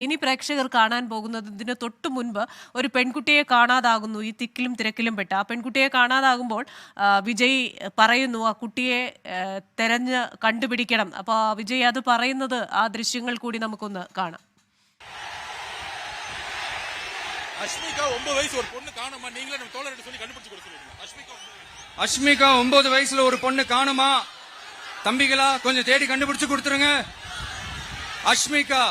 ഇനി പ്രേക്ഷകർ കാണാൻ പോകുന്നത് ഇതിന് തൊട്ടു മുൻപ് ഒരു പെൺകുട്ടിയെ കാണാതാകുന്നു ഈ തിക്കിലും തിരക്കിലും പെട്ട് ആ പെൺകുട്ടിയെ കാണാതാകുമ്പോൾ ആ, വിജയ് പറയുന്നു ആ കുട്ടിയെ ആ, തെരഞ്ഞ് കണ്ടുപിടിക്കണം അപ്പോൾ വിജയ് അത് പറയുന്നത് ആ ദൃശ്യങ്ങൾ കൂടി നമുക്കൊന്ന് കാണാം அஷ்மிகா ஒன்பது வயசு ஒரு பொண்ணு காணுமா நீங்களே நம்ம தோழர்கிட்ட சொல்லி கண்டுபிடிச்சு கொடுக்க சொல்லுங்க அஷ்மிகா ஒன்பது வயசு. அஷ்மிகா ஒன்பது வயசுல ஒரு பொண்ணு காணுமா தம்பிகளா கொஞ்சம் தேடி கண்டுபிடிச்சு கொடுத்துருங்க Ashmika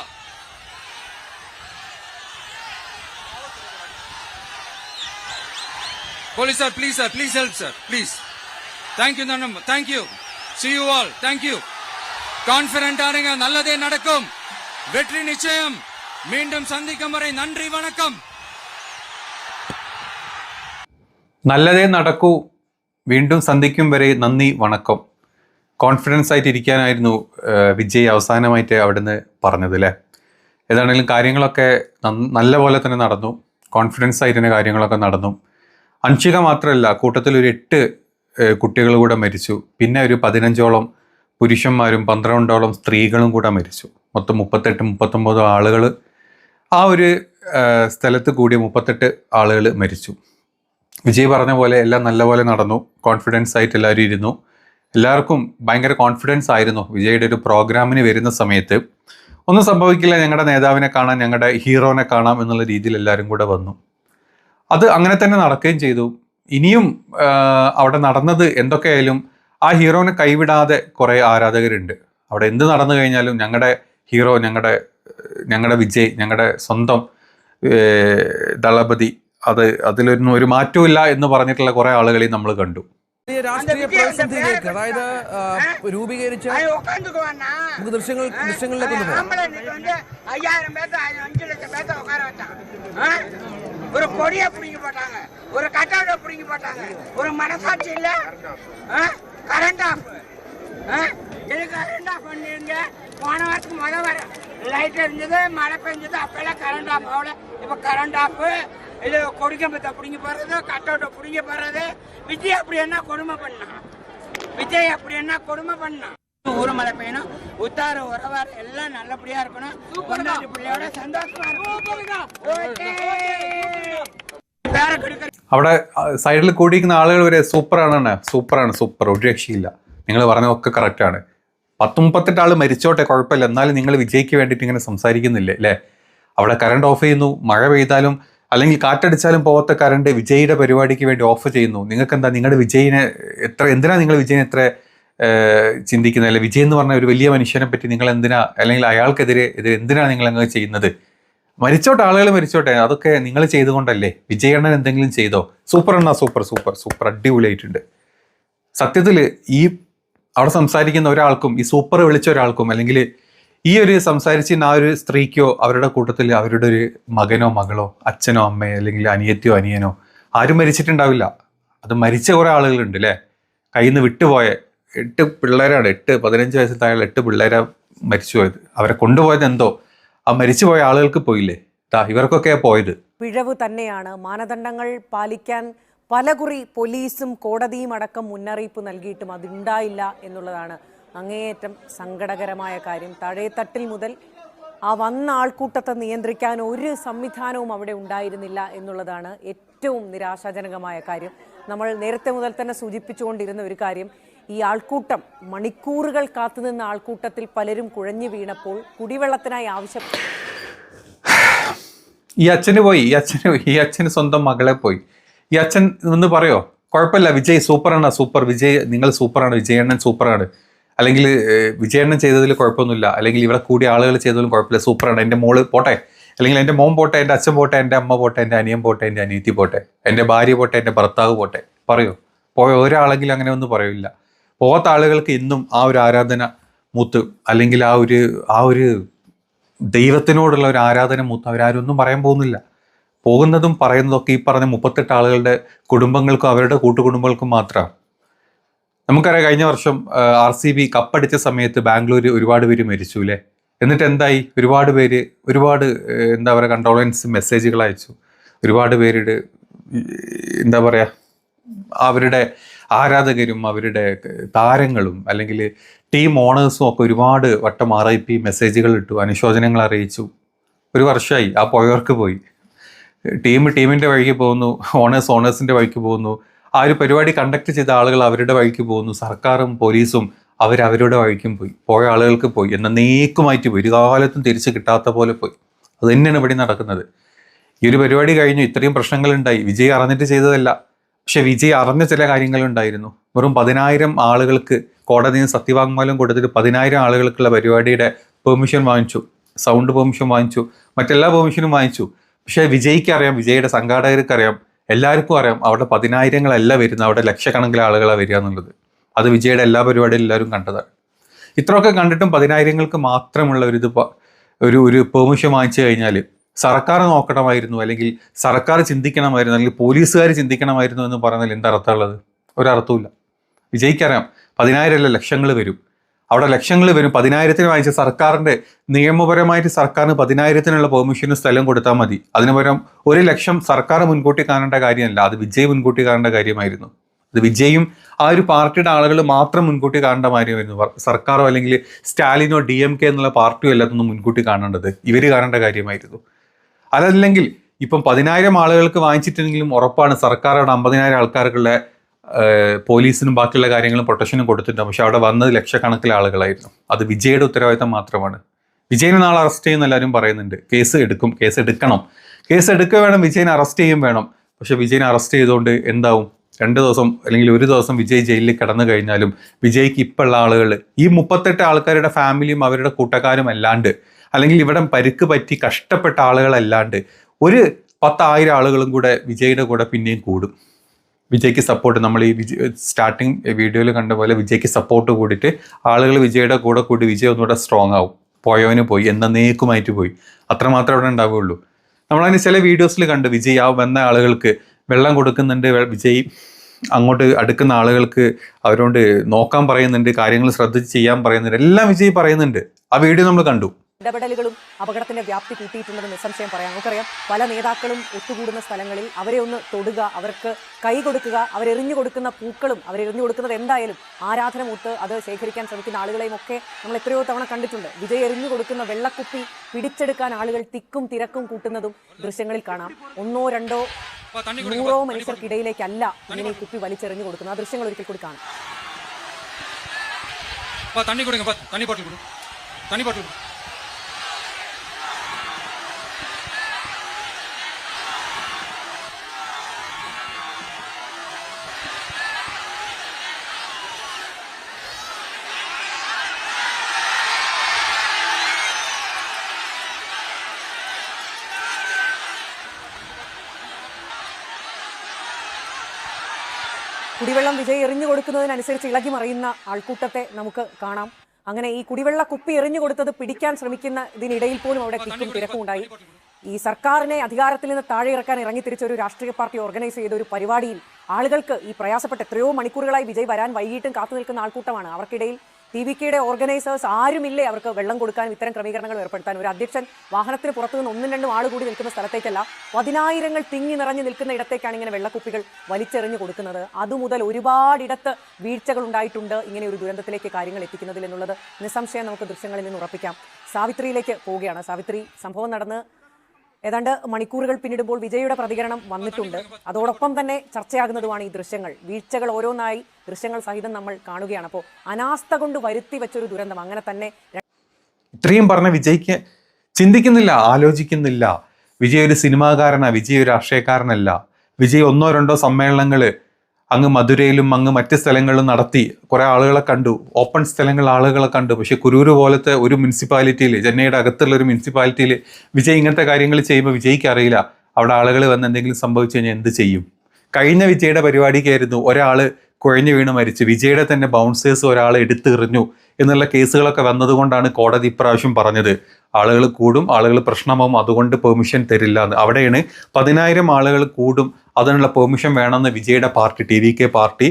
police sir please sir please help sir please thank you നണ്ണമ്മ thank you see you all thank you confident ആണെങ്കിൽ നല്ലതേ നടക്കും വെട്രി നിശ്ചയം വീണ്ടും സന്ധിക്കും വരെ നന്ദി വണക്കം നല്ലതേ നടക്കൂ വീണ്ടും സന്ധിക്കും വരെ നന്ദി വണക്കം. കോൺഫിഡൻസ് ആയിട്ട് ഇരിക്കാനായിരുന്നു വിജയ് അവസാനമായിട്ട് അവിടുന്ന് പറഞ്ഞത് അല്ലേ ഏതാണെങ്കിലും കാര്യങ്ങളൊക്കെ നല്ല പോലെ തന്നെ നടന്നു. കോൺഫിഡൻസ് ആയിട്ട് തന്നെ കാര്യങ്ങളൊക്കെ നടന്നു. അൻഷിക മാത്രമല്ല കൂട്ടത്തിൽ ഒരു എട്ട് കുട്ടികൾ കൂടെ മരിച്ചു. പിന്നെ ഒരു പതിനഞ്ചോളം പുരുഷന്മാരും പന്ത്രണ്ടോളം സ്ത്രീകളും കൂടെ മരിച്ചു. മൊത്തം മുപ്പത്തെട്ട് മുപ്പത്തൊമ്പത് ആളുകൾ ആ ഒരു സ്ഥലത്ത് കൂടിയ മുപ്പത്തെട്ട് ആളുകൾ മരിച്ചു. വിജയ് പറഞ്ഞ പോലെ എല്ലാം നല്ലപോലെ നടന്നു. കോൺഫിഡൻസ് ആയിട്ട് എല്ലാവരും ഇരുന്നു. എല്ലാവർക്കും ഭയങ്കര കോൺഫിഡൻസ് ആയിരുന്നു വിജയുടെ ഒരു പ്രോഗ്രാമിന് വരുന്ന സമയത്ത്. ഒന്നും സംഭവിക്കില്ല ഞങ്ങളുടെ നേതാവിനെ കാണാൻ ഞങ്ങളുടെ ഹീറോനെ കാണാം എന്നുള്ള രീതിയിൽ എല്ലാവരും കൂടെ വന്നു. അത് അങ്ങനെ തന്നെ നടക്കുകയും ചെയ്തു. ഇനിയും അവിടെ നടന്നത് എന്തൊക്കെയായാലും ആ ഹീറോനെ കൈവിടാതെ കുറേ ആരാധകരുണ്ട്. അവിടെ എന്ത് നടന്നു കഴിഞ്ഞാലും ഞങ്ങളുടെ ഹീറോ ഞങ്ങളുടെ ഞങ്ങളുടെ വിജയ് ഞങ്ങളുടെ സ്വന്തം ദളപതി അത് അതിലൊന്നും ഒരു മാറ്റമില്ല എന്ന് പറഞ്ഞിട്ടുള്ള കുറേ ആളുകളെയും നമ്മൾ കണ്ടു. രാഷ്ട്രീയ പ്രതിസന്ധിയിലേക്ക് അതായത് രൂപീകരിച്ച നമുക്ക് ദൃശ്യങ്ങൾ ദൃശ്യങ്ങളിലേക്ക് ഒന്ന് പോകാം ஒரு கொடியை பிடிங்கி போட்டாங்க. ஒரு கட்டவுட்டை பிடிங்கி போட்டாங்க. ஒரு மனசாட்சி இல்ல? கரண்ட் ஆஃப் இது கரண்ட் ஆஃப் பண்ணிருங்க. போன வாரத்துக்கு முத வர லைட் இருந்தது மழை பெஞ்சது அப்பெல்லாம் கரண்ட் ஆஃப் ஆகல. இப்ப கரண்ட் ஆஃப் இது கொடிக்கம்பத்தை பிடிங்கி போடுறது கட்டவுட்டை பிடிங்கி போடுறது விஜய் அப்படி என்ன கொடுமை பண்ணான் விஜய் அப்படி என்ன கொடுமை பண்ணான் ஊர் மழை பெய்யணும் உத்தார உறவார எல்லாம் நல்லபடியா இருக்கணும் பொண்டாட்டி பிள்ளையோட சந்தோஷமா இருக்கணும் பேர கொடுக்க അവിടെ സൈഡിൽ കൂടിയിരിക്കുന്ന ആളുകൾ വരെ സൂപ്പറാണ് സൂപ്പറാണ് സൂപ്പർ ഒരു രക്ഷയില്ല നിങ്ങൾ പറഞ്ഞതൊക്കെ കറക്റ്റാണ് പത്ത് മുപ്പത്തെട്ട് ആൾ മരിച്ചോട്ടെ കുഴപ്പമില്ല എന്നാലും നിങ്ങൾ വിജയ്ക്ക് വേണ്ടിയിട്ട് ഇങ്ങനെ സംസാരിക്കുന്നില്ലേ അല്ലേ അവിടെ കറണ്ട് ഓഫ് ചെയ്യുന്നു മഴ പെയ്താലും അല്ലെങ്കിൽ കാറ്റടിച്ചാലും പോകാത്ത കറണ്ട് വിജയിയുടെ പരിപാടിക്ക് വേണ്ടി ഓഫ് ചെയ്യുന്നു നിങ്ങൾക്ക് എന്താ നിങ്ങളുടെ വിജയിനെ എത്ര എന്തിനാ നിങ്ങൾ വിജയനെ എത്ര ഏഹ്, ചിന്തിക്കുന്നത് അല്ലെ വിജയ് എന്ന് പറഞ്ഞ ഒരു വലിയ മനുഷ്യനെ പറ്റി നിങ്ങൾ എന്തിനാ അല്ലെങ്കിൽ അയാൾക്കെതിരെ എതിരെ എന്തിനാണ് നിങ്ങൾ അങ്ങ് ചെയ്യുന്നത്? മരിച്ചോട്ടെ ആളുകൾ മരിച്ചോട്ടെ അതൊക്കെ നിങ്ങൾ ചെയ്തുകൊണ്ടല്ലേ? വിജയണ്ണൻ എന്തെങ്കിലും ചെയ്തോ? സൂപ്പർ എണ്ണ സൂപ്പർ സൂപ്പർ സൂപ്പർ അടിപൊളിയായിട്ടുണ്ട്. സത്യത്തിൽ ഈ അവിടെ സംസാരിക്കുന്ന ഒരാൾക്കും ഈ സൂപ്പർ വിളിച്ച ഒരാൾക്കും അല്ലെങ്കിൽ ഈ ഒരു സംസാരിച്ചിരുന്ന ആ ഒരു സ്ത്രീക്കോ അവരുടെ കൂട്ടത്തിൽ അവരുടെ ഒരു മകനോ മകളോ അച്ഛനോ അമ്മയോ അല്ലെങ്കിൽ അനിയത്തിയോ അനിയനോ ആരും മരിച്ചിട്ടുണ്ടാവില്ല. അത് മരിച്ച കുറേ ആളുകളുണ്ട് അല്ലേ? കയ്യിൽ നിന്ന് വിട്ടുപോയ എട്ട് പിള്ളേരാണ്. എട്ട് പതിനഞ്ച് വയസ്സിൽ താഴെ എട്ട് പിള്ളേരെ മരിച്ചുപോയത് അവരെ കൊണ്ടുപോയത് എന്തോ? ആ മരിച്ചുപോയ ആളുകൾക്ക് പോയില്ലേ? ഇവർക്കൊക്കെ പോയത്. പിഴവ് തന്നെയാണ്. മാനദണ്ഡങ്ങൾ പാലിക്കാൻ പലകുറി പോലീസും കോടതിയും അടക്കം മുന്നറിയിപ്പ് നൽകിയിട്ടും അതുണ്ടായില്ല എന്നുള്ളതാണ് അങ്ങേയറ്റം സങ്കടകരമായ കാര്യം. താഴെത്തട്ടിൽ മുതൽ ആ വന്ന ആൾക്കൂട്ടത്തെ നിയന്ത്രിക്കാൻ ഒരു സംവിധാനവും അവിടെ ഉണ്ടായിരുന്നില്ല എന്നുള്ളതാണ് ഏറ്റവും നിരാശാജനകമായ കാര്യം. നമ്മൾ നേരത്തെ മുതൽ തന്നെ സൂചിപ്പിച്ചുകൊണ്ടിരുന്ന ഒരു കാര്യം ഈ ആൾക്കൂട്ടം മണിക്കൂറുകൾ കാത്തുനിന്ന ആൾക്കൂട്ടത്തിൽ പലരും കുഴഞ്ഞു വീണപ്പോൾ കുടിവെള്ളത്തിനായി ആവശ്യപ്പെട്ടു ഈ അച്ഛന് പോയി ഈ അച്ഛന് ഈ അച്ഛന് സ്വന്തം മകളെ പോയി. ഈ അച്ഛൻ ഒന്ന് പറയോ? കുഴപ്പമില്ല വിജയ് സൂപ്പറാണ് സൂപ്പർ. വിജയ് നിങ്ങൾ സൂപ്പറാണ് വിജയണ്ണൻ സൂപ്പറാണ്. അല്ലെങ്കിൽ വിജയണ്ണൻ ചെയ്തതിൽ കുഴപ്പമൊന്നുമില്ല. അല്ലെങ്കിൽ ഇവിടെ കൂടിയ ആളുകൾ ചെയ്തതിലും കുഴപ്പമില്ല സൂപ്പറാണ്. എന്റെ മോൾ പോട്ടെ? അല്ലെങ്കിൽ എന്റെ മോൻ പോട്ടെ എന്റെ അച്ഛൻ പോട്ടെ എന്റെ അമ്മ പോട്ടെ എന്റെ അനിയൻ പോട്ടെ എന്റെ അനിയത്തി പോട്ടെ എന്റെ ഭാര്യ പോട്ടെ എന്റെ ഭർത്താവ് പോട്ടെ പറയൂ. പോയ ഒരാളെങ്കിലും അങ്ങനെ ഒന്നും പറയില്ല. പോകാത്ത ആളുകൾക്ക് ഇന്നും ആ ഒരു ആരാധന മൂത്ത് അല്ലെങ്കിൽ ആ ഒരു ആ ഒരു ദൈവത്തിനോടുള്ള ഒരു ആരാധന മൂത്ത് അവരാരും ഒന്നും പറയാൻ പോകുന്നില്ല. പോകുന്നതും പറയുന്നതൊക്കെ ഈ പറഞ്ഞ മുപ്പത്തെട്ട് ആളുകളുടെ കുടുംബങ്ങൾക്കും അവരുടെ കൂട്ടുകുടുംബങ്ങൾക്കും മാത്രമാണ് നമുക്കറിയാം കഴിഞ്ഞ വർഷം ആർ സി ബി കപ്പടിച്ച സമയത്ത് ബാംഗ്ലൂർ ഒരുപാട് പേര് മരിച്ചു അല്ലേ എന്നിട്ട് എന്തായി ഒരുപാട് പേര് ഒരുപാട് എന്താ പറയുക കണ്ടോളൻസ് മെസ്സേജുകൾ അയച്ചു. ഒരുപാട് പേരുടെ എന്താ പറയുക അവരുടെ ആരാധകരും അവരുടെ താരങ്ങളും അല്ലെങ്കിൽ ടീം ഓണേഴ്സും ഒക്കെ ഒരുപാട് വട്ടം ആർ ഐ പി മെസ്സേജുകൾ ഇട്ടു അനുശോചനങ്ങൾ അറിയിച്ചു. ഒരു വർഷമായി ആ പോയവർക്ക് പോയി. ടീം ടീമിന്റെ വഴിക്ക് പോകുന്നു ഓണേഴ്സ് ഓണേഴ്സിന്റെ വഴിക്ക് പോകുന്നു. ആ ഒരു പരിപാടി കണ്ടക്ട് ചെയ്ത ആളുകൾ അവരുടെ വഴിക്ക് പോകുന്നു. സർക്കാരും പോലീസും അവരവരുടെ വഴിക്കും പോയി. പോയ ആളുകൾക്ക് പോയി. എന്നേക്കുമായിട്ട് പോയി. ഒരു കാലത്തും തിരിച്ച് കിട്ടാത്ത പോലെ പോയി. അത് തന്നെയാണ് ഇവിടെ നടക്കുന്നത്. ഈ ഒരു പരിപാടി കഴിഞ്ഞു. ഇത്രയും പ്രശ്നങ്ങളുണ്ടായി. വിജയ് അറിഞ്ഞിട്ട് ചെയ്തതല്ല. പക്ഷെ വിജയ് അറിഞ്ഞ ചില കാര്യങ്ങളുണ്ടായിരുന്നു. വെറും പതിനായിരം ആളുകൾക്ക് കോടതിയിൽ സത്യവാങ്മൂലം കൊടുത്തിട്ട് പതിനായിരം ആളുകൾക്കുള്ള പരിപാടിയുടെ പെർമിഷൻ വാങ്ങിച്ചു. സൗണ്ട് പെർമിഷൻ വാങ്ങിച്ചു. മറ്റെല്ലാ പെർമിഷനും വാങ്ങിച്ചു. പക്ഷേ വിജയ്ക്ക് അറിയാം വിജയുടെ സംഘാടകർക്ക് അറിയാം എല്ലാവർക്കും അറിയാം. അവിടെ പതിനായിരങ്ങളല്ല വരുന്നത്. അവിടെ ലക്ഷക്കണക്കിലെ ആളുകളാണ് വരിക എന്നുള്ളത്. അത് വിജയുടെ എല്ലാ പരിപാടിയും എല്ലാവരും കണ്ടതാണ്. ഇത്രയൊക്കെ കണ്ടിട്ടും പതിനായിരങ്ങൾക്ക് മാത്രമുള്ള ഒരു ഇത് ഒരു ഒരു പെർമിഷൻ വാങ്ങിച്ചു കഴിഞ്ഞാൽ സർക്കാർ നോക്കണമായിരുന്നു അല്ലെങ്കിൽ സർക്കാർ ചിന്തിക്കണമായിരുന്നു അല്ലെങ്കിൽ പോലീസുകാർ ചിന്തിക്കണമായിരുന്നു എന്ന് പറഞ്ഞാൽ എന്താ അർത്ഥമുള്ളത്? ഒരർത്ഥവുമില്ല. വിജയിക്കറിയാം പതിനായിരം അല്ല ലക്ഷങ്ങൾ വരും. അവിടെ ലക്ഷങ്ങൾ വരും പതിനായിരത്തിന് വാങ്ങിച്ച സർക്കാരിന്റെ നിയമപരമായിട്ട് സർക്കാരിന് പതിനായിരത്തിനുള്ള പെർമിഷന് സ്ഥലം കൊടുത്താൽ മതി. അതിന് പകരം ഒരു ലക്ഷം സർക്കാർ മുൻകൂട്ടി കാണേണ്ട കാര്യമല്ല അത് വിജയ് മുൻകൂട്ടി കാണേണ്ട കാര്യമായിരുന്നു. അത് വിജയും ആ ഒരു പാർട്ടിയുടെ ആളുകൾ മാത്രം മുൻകൂട്ടി കാണേണ്ട കാര്യമായിരുന്നു സർക്കാരോ അല്ലെങ്കിൽ സ്റ്റാലിനോ ഡി എം കെ എന്നുള്ള പാർട്ടിയോ അല്ലാത്തൊന്നും മുൻകൂട്ടി കാണേണ്ടത് ഇവർ കാണേണ്ട കാര്യമായിരുന്നു. അതല്ലെങ്കിൽ ഇപ്പം പതിനായിരം ആളുകൾക്ക് വാങ്ങിച്ചിട്ടുണ്ടെങ്കിലും ഉറപ്പാണ് സർക്കാർ അവിടെ അമ്പതിനായിരം ആൾക്കാർക്കുള്ള പോലീസിനും ബാക്കിയുള്ള കാര്യങ്ങളും പ്രൊട്ടക്ഷനും കൊടുത്തിട്ടുണ്ട്. പക്ഷെ അവിടെ വന്നത് ലക്ഷക്കണക്കിലെ ആളുകളായിരുന്നു. അത് വിജയുടെ ഉത്തരവാദിത്തം മാത്രമാണ്. വിജയനെ നാളെ അറസ്റ്റ് ചെയ്യുന്ന എല്ലാവരും പറയുന്നുണ്ട്. കേസ് എടുക്കും കേസ് എടുക്കണം. കേസ് എടുക്കുക വേണം വിജയനെ അറസ്റ്റ് ചെയ്യും വേണം. പക്ഷെ വിജയനെ അറസ്റ്റ് ചെയ്തുകൊണ്ട് എന്താവും? രണ്ട് ദിവസം അല്ലെങ്കിൽ ഒരു ദിവസം വിജയ് ജയിലിൽ കിടന്നു കഴിഞ്ഞാലും വിജയ്ക്ക് ഇപ്പം ഉള്ള ആളുകൾ ഈ മുപ്പത്തെട്ട് ആൾക്കാരുടെ ഫാമിലിയും അവരുടെ കൂട്ടക്കാരും അല്ലാണ്ട് അല്ലെങ്കിൽ ഇവിടെ പരിക്ക് പറ്റി കഷ്ടപ്പെട്ട ആളുകളല്ലാണ്ട് ഒരു പത്തായിരം ആളുകളും കൂടെ വിജയുടെ കൂടെ പിന്നെയും കൂടും. വിജയ്ക്ക് സപ്പോർട്ട് നമ്മൾ ഈ വിജയ് സ്റ്റാർട്ടിങ് വീഡിയോയിൽ കണ്ട പോലെ വിജയ്ക്ക് സപ്പോർട്ട് കൂടിയിട്ട് ആളുകൾ വിജയുടെ കൂടെ കൂടി വിജയ് ഒന്നുകൂടെ സ്ട്രോങ് ആവും. പോയവന് പോയി എന്നേക്കുമായിട്ട് പോയി. അത്രമാത്രം അവിടെ ഉണ്ടാവുകയുള്ളൂ. നമ്മളതിന് ചില വീഡിയോസിൽ കണ്ട് വിജയ് ആ വന്ന ആളുകൾക്ക് വെള്ളം കൊടുക്കുന്നുണ്ട് വിജയ് അങ്ങോട്ട് അടുക്കുന്ന ആളുകൾക്ക് അവരോട് നോക്കാൻ പറയുന്നുണ്ട് കാര്യങ്ങൾ ശ്രദ്ധിച്ച് ചെയ്യാൻ പറയുന്നുണ്ട് എല്ലാം വിജയ് പറയുന്നുണ്ട്. ആ വീഡിയോ നമ്മൾ കണ്ടു. ഇടപെടലുകളും അപകടത്തിന്റെ വ്യാപ്തി കൂട്ടിയിട്ടുണ്ടെന്ന് നിസ്സംശയം പറയാം. നമുക്കറിയാം പല നേതാക്കളും ഒത്തുകൂടുന്ന സ്ഥലങ്ങളിൽ അവരെ ഒന്ന് തൊടുക അവർക്ക് കൈ കൊടുക്കുക അവരെറിഞ്ഞു കൊടുക്കുന്ന പൂക്കളും അവരെറിഞ്ഞു കൊടുക്കുന്നത് എന്തായാലും ആരാധന മൂത്ത് അത് ശേഖരിക്കാൻ ശ്രമിക്കുന്ന ആളുകളെയും ഒക്കെ നമ്മൾ എത്രയോ തവണ കണ്ടിട്ടുണ്ട്. വിജയ് എറിഞ്ഞു കൊടുക്കുന്ന വെള്ളക്കുപ്പി പിടിച്ചെടുക്കാൻ ആളുകൾ തിക്കും തിരക്കും കൂട്ടുന്നതും ദൃശ്യങ്ങളിൽ കാണാം. ഒന്നോ രണ്ടോ നൂറോ മനുഷ്യർക്കിടയിലേക്കല്ല ഇങ്ങനെ കുപ്പി വലിച്ചെറിഞ്ഞു കൊടുക്കുന്നത്. ആ ദൃശ്യങ്ങൾ ഒരിക്കൽ കൂടി കാണാം. തണ്ണി കൊടുക്കും തണ്ണി ബോട്ടിൽ കൊടുക്കും തണ്ണി ബോട്ടിൽ കൊടുക്കും കുടിവെള്ളം വിജയ് എറിഞ്ഞു കൊടുക്കുന്നതിനനുസരിച്ച് ഇളകി മറിയുന്ന ആൾക്കൂട്ടത്തെ നമുക്ക് കാണാം. അങ്ങനെ ഈ കുടിവെള്ള കുപ്പി എറിഞ്ഞു കൊടുത്തത് പിടിക്കാൻ ശ്രമിക്കുന്ന ഇതിനിടയിൽ പോലും അവിടെ തിക്കും തിരക്കും ഉണ്ടായി. ഈ സർക്കാരിനെ അധികാരത്തിൽ നിന്ന് താഴെ ഇറക്കാൻ ഇറങ്ങി തിരിച്ച ഒരു രാഷ്ട്രീയ പാർട്ടി ഓർഗനൈസ് ചെയ്ത ഒരു പരിപാടിയിൽ ആളുകൾക്ക് ഈ പ്രയാസപ്പെട്ട എത്രയോ മണിക്കൂറുകളായി വിജയ് വരാൻ വൈകിട്ടും കാത്തു നിൽക്കുന്ന ആൾക്കൂട്ടമാണ്. അവർക്കിടയിൽ ടി വി കെയുടെ ഓർഗനൈസേഴ്സ് ആരുമില്ലേ അവർക്ക് വെള്ളം കൊടുക്കാനും ഇത്തരം ക്രമീകരണങ്ങൾ ഏർപ്പെടുത്താൻ ഒരു അധ്യക്ഷൻ വാഹനത്തിന് പുറത്തു നിന്ന് ഒന്നും രണ്ടും ആൾ കൂടി നിൽക്കുന്ന സ്ഥലത്തേക്കല്ല പതിനായിരങ്ങൾ തിങ്ങി നിറഞ്ഞു നിൽക്കുന്ന ഇടത്തേക്കാണ് ഇങ്ങനെ വെള്ളക്കുപ്പികൾ വലിച്ചെറിഞ്ഞു കൊടുക്കുന്നത്. അതുമുതൽ ഒരുപാടിടത്ത് വീഴ്ചകൾ ഉണ്ടായിട്ടുണ്ട് ഇങ്ങനെ ഒരു ദുരന്തത്തിലേക്ക് കാര്യങ്ങൾ എത്തിക്കുന്നതിൽ എന്നുള്ളത്. നിസ്സംശയം നമുക്ക് ദൃശ്യങ്ങളിൽ നിന്ന് ഉറപ്പിക്കാം. സാവിത്രിയിലേക്ക് പോവുകയാണ്. സാവിത്രി സംഭവം നടന്ന് ഏതാണ്ട് മണിക്കൂറുകൾ പിന്നിടുമ്പോൾ വിജയുടെ പ്രതികരണം വന്നിട്ടുണ്ട്. അതോടൊപ്പം തന്നെ ചർച്ചയാകുന്നതുമാണ് ഈ ദൃശ്യങ്ങൾ. വീഴ്ചകൾ ഓരോന്നായി ദൃശ്യങ്ങൾ സഹിതം നമ്മൾ കാണുകയാണ്. അപ്പോൾ അനാസ്ഥ കൊണ്ട് വരുത്തി വെച്ചൊരു ദുരന്തം. അങ്ങനെ തന്നെ ഇത്രയും പറഞ്ഞ വിജയ്ക്ക് ചിന്തിക്കുന്നില്ല ആലോചിക്കുന്നില്ല. വിജയ് ഒരു സിനിമാകാരനാ വിജയ് ഒരു അക്ഷയക്കാരനല്ല വിജയ് ഒന്നോ രണ്ടോ സമ്മേളനങ്ങൾ അങ്ങ് മധുരയിലും അങ്ങ് മറ്റ് സ്ഥലങ്ങളിലും നടത്തി കുറേ ആളുകളെ കണ്ടു. ഓപ്പൺ സ്ഥലങ്ങൾ ആളുകളെ കണ്ടു. പക്ഷേ കുരൂര് പോലത്തെ ഒരു മുനിസിപ്പാലിറ്റിയിൽ ചെന്നൈയുടെ അകത്തുള്ള ഒരു മുനിസിപ്പാലിറ്റിയിൽ വിജയ് ഇങ്ങനത്തെ കാര്യങ്ങൾ ചെയ്യുമ്പോൾ വിജയ്ക്ക് അറിയില്ല. അവിടെ ആളുകൾ വന്ന് എന്തെങ്കിലും സംഭവിച്ചു കഴിഞ്ഞാൽ എന്ത് ചെയ്യും? കഴിഞ്ഞ വിജയുടെ പരിപാടിക്കായിരുന്നു ഒരാൾ കുഴഞ്ഞു വീണ് മരിച്ചു. വിജയുടെ തന്നെ ബൗൺസേഴ്സ് ഒരാൾ എടുത്തെറിഞ്ഞു എന്നുള്ള കേസുകളൊക്കെ വന്നതുകൊണ്ടാണ് കോടതി ഇപ്രാവശ്യം പറഞ്ഞത്. ആളുകൾ കൂടും ആളുകൾ പ്രശ്നമാവും അതുകൊണ്ട് പെർമിഷൻ തരില്ല എന്ന് അവിടെയാണ് പതിനായിരം ആളുകൾ കൂടും അതിനുള്ള പെർമിഷൻ വേണമെന്ന് വിജയുടെ party T V K party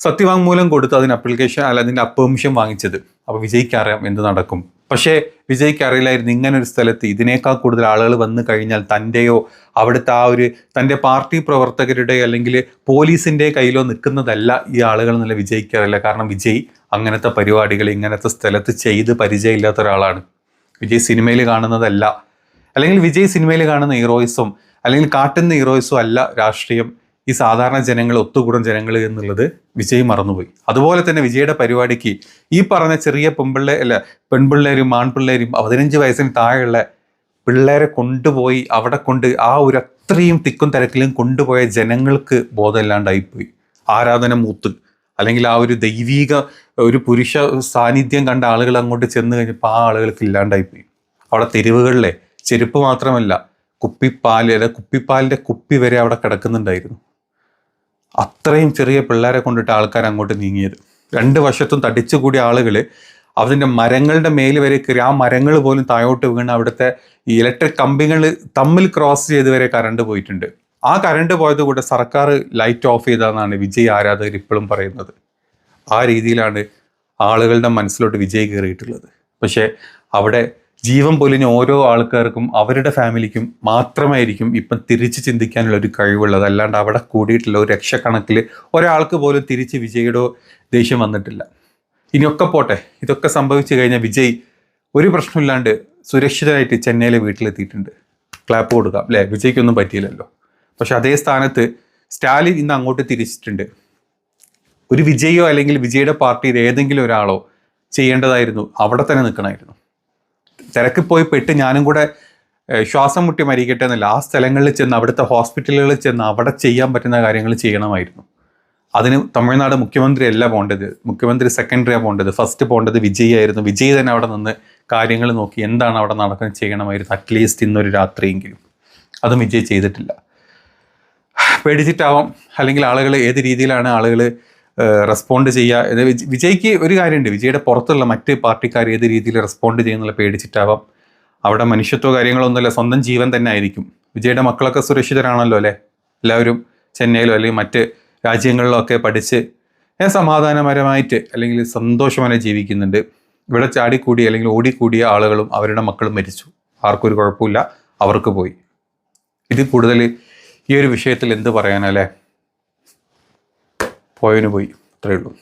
സത്യവാങ്മൂലം കൊടുത്ത് അതിന് അപ്ലിക്കേഷൻ അല്ല അതിന്റെ പെർമിഷൻ വാങ്ങിച്ചത്. അപ്പോൾ വിജയ്ക്ക് അറിയാം എന്ത് നടക്കും. പക്ഷേ വിജയ്ക്ക് ഇങ്ങനെ ഒരു സ്ഥലത്ത് ഇതിനേക്കാൾ കൂടുതൽ ആളുകൾ വന്നു കഴിഞ്ഞാൽ തന്റെയോ അവിടുത്തെ ആ ഒരു തന്റെ പാർട്ടി പ്രവർത്തകരുടെ അല്ലെങ്കിൽ പോലീസിന്റെ കയ്യിലോ നിൽക്കുന്നതല്ല ഈ ആളുകൾ എന്നുള്ള വിജയ്ക്ക് അറിയില്ല കാരണം വിജയ് അങ്ങനത്തെ പരിപാടികൾ ഇങ്ങനത്തെ സ്ഥലത്ത് ചെയ്ത് പരിചയമില്ലാത്ത ഒരാളാണ്. വിജയ് സിനിമയിൽ കാണുന്നതല്ല. അല്ലെങ്കിൽ വിജയ് സിനിമയിൽ കാണുന്ന ഹീറോയിസും അല്ലെങ്കിൽ കാട്ടുന്ന ഹീറോയിസും അല്ല രാഷ്ട്രീയം ഈ സാധാരണ ജനങ്ങൾ ഒത്തുകൂടും ജനങ്ങൾ എന്നുള്ളത് വിജയ് മറന്നുപോയി. അതുപോലെ തന്നെ വിജയുടെ പരിപാടിക്ക് ഈ പറഞ്ഞ ചെറിയ പെൺപിള്ളേ അല്ല പെൺപിള്ളേരും ആൺപിള്ളേരും പതിനഞ്ച് വയസ്സിന് താഴെയുള്ള പിള്ളേരെ കൊണ്ടുപോയി അവിടെ കൊണ്ട് ആ ഒരു അത്രയും തിക്കും തിരക്കിലും കൊണ്ടുപോയ ജനങ്ങൾക്ക് ബോധമില്ലാണ്ടായിപ്പോയി. ആരാധന മൂത്ത്. അല്ലെങ്കിൽ ആ ഒരു ദൈവീക ഒരു പുരുഷ സാന്നിധ്യം കണ്ട ആളുകൾ അങ്ങോട്ട് ചെന്ന് കഴിഞ്ഞപ്പോൾ ആ ആളുകൾക്ക് ഇല്ലാണ്ടായിപ്പോയി. അവിടെ തെരുവുകളിലെ ചെരുപ്പ് മാത്രമല്ല കുപ്പിപ്പാൽ അല്ലെ കുപ്പിപ്പാലിന്റെ കുപ്പി വരെ അവിടെ കിടക്കുന്നുണ്ടായിരുന്നു. അത്രയും ചെറിയ പിള്ളേരെ കൊണ്ടിട്ട് ആൾക്കാർ അങ്ങോട്ട് നീങ്ങിയത്. രണ്ട് വശത്തും തടിച്ചുകൂടിയ ആളുകൾ അതിന്റെ മരങ്ങളുടെ മേൽ വരെ കയറി ആ മരങ്ങൾ പോലും താഴോട്ട് വീണ് അവിടുത്തെ ഈ ഇലക്ട്രിക് കമ്പികൾ തമ്മിൽ ക്രോസ് ചെയ്ത് വരെ കറണ്ട് പോയിട്ടുണ്ട്. ആ കറണ്ട് പോയത് കൂടെ സർക്കാർ ലൈറ്റ് ഓഫ് ചെയ്തതെന്നാണ് വിജയ് ആരാധകർ ഇപ്പോഴും പറയുന്നത്. ആ രീതിയിലാണ് ആളുകളുടെ മനസ്സിലോട്ട് വിജയ് കയറിയിട്ടുള്ളത്. പക്ഷേ അവിടെ ജീവൻ പൊലിഞ്ഞ ഓരോ ആൾക്കാർക്കും അവരുടെ ഫാമിലിക്കും മാത്രമായിരിക്കും ഇപ്പം തിരിച്ച് ചിന്തിക്കാനുള്ള ഒരു കഴിവുള്ളത്. അല്ലാണ്ട് അവിടെ കൂടിയിട്ടുള്ള ഒരു ലക്ഷക്കണക്കിൽ ഒരാൾക്ക് പോലും തിരിച്ച് വിജയുടെ ദേഷ്യം വന്നിട്ടില്ല. ഇനിയൊക്കെ പോട്ടെ. ഇതൊക്കെ സംഭവിച്ചു കഴിഞ്ഞാൽ വിജയ് ഒരു പ്രശ്നമില്ലാണ്ട് സുരക്ഷിതരായിട്ട് ചെന്നൈയിലെ വീട്ടിലെത്തിയിട്ടുണ്ട്. ക്ലാപ്പ് കൊടുക്കാം. അല്ലേ? വിജയ്ക്കൊന്നും പറ്റിയില്ലല്ലോ. പക്ഷെ അതേ സ്ഥാനത്ത് സ്റ്റാലിൻ ഇന്ന് അങ്ങോട്ട് തിരിച്ചിട്ടുണ്ട്. ഒരു വിജയോ അല്ലെങ്കിൽ വിജയുടെ പാർട്ടിയിൽ ഏതെങ്കിലും ഒരാളോ ചെയ്യേണ്ടതായിരുന്നു. അവിടെ തന്നെ നിൽക്കണമായിരുന്നു. തിരക്ക് പോയി പെട്ട് ഞാനും കൂടെ ശ്വാസം മുട്ടി മരിക്കട്ടെ എന്നല്ല ആ സ്ഥലങ്ങളിൽ ചെന്ന് അവിടുത്തെ ഹോസ്പിറ്റലുകളിൽ ചെന്ന് അവിടെ ചെയ്യാൻ പറ്റുന്ന കാര്യങ്ങൾ ചെയ്യണമായിരുന്നു. അതിന് തമിഴ്നാട് മുഖ്യമന്ത്രി അല്ല പോകേണ്ടത് മുഖ്യമന്ത്രി സെക്കൻഡറിയാണ് പോകേണ്ടത് ഫസ്റ്റ് പോകേണ്ടത് വിജയ് ആയിരുന്നു. വിജയ് തന്നെ അവിടെ നിന്ന് കാര്യങ്ങൾ നോക്കി എന്താണ് അവിടെ നടക്കുന്നത് ചെയ്യണമായിരുന്നു അറ്റ്ലീസ്റ്റ് ഇന്നൊരു രാത്രിയെങ്കിലും. അതും വിജയ് ചെയ്തിട്ടില്ല. പേടിച്ചിട്ടാവാം. അല്ലെങ്കിൽ ആളുകൾ ഏത് രീതിയിലാണ് ആളുകൾ റെസ്പോണ്ട് ചെയ്യുക വിജയ്ക്ക് ഒരു കാര്യമുണ്ട്. വിജയുടെ പുറത്തുള്ള മറ്റ് പാർട്ടിക്കാർ ഏത് രീതിയിൽ റെസ്പോണ്ട് ചെയ്യുന്നുള്ള പേടിച്ചിട്ടാവാം. അവിടെ മനുഷ്യത്വ കാര്യങ്ങളൊന്നുമില്ല സ്വന്തം ജീവൻ തന്നെ ആയിരിക്കും. വിജയുടെ മക്കളൊക്കെ സുരക്ഷിതരാണല്ലോ അല്ലേ? എല്ലാവരും ചെന്നൈയിലോ അല്ലെങ്കിൽ മറ്റ് രാജ്യങ്ങളിലോ ഒക്കെ പഠിച്ച് സമാധാനപരമായിട്ട് അല്ലെങ്കിൽ സന്തോഷമായി ജീവിക്കുന്നുണ്ട്. ഇവിടെ ചാടിക്കൂടി അല്ലെങ്കിൽ ഓടിക്കൂടിയ ആളുകളും അവരുടെ മക്കളും മരിച്ചു. ആർക്കും ഒരു കുഴപ്പമില്ല. അവർക്ക് പോയി. ഇത് കൂടുതൽ ഈ ഒരു വിഷയത്തിൽ എന്ത് പറയാനല്ലേ? പോയവന് പോയി. അത്രയേ ഉള്ളൂ.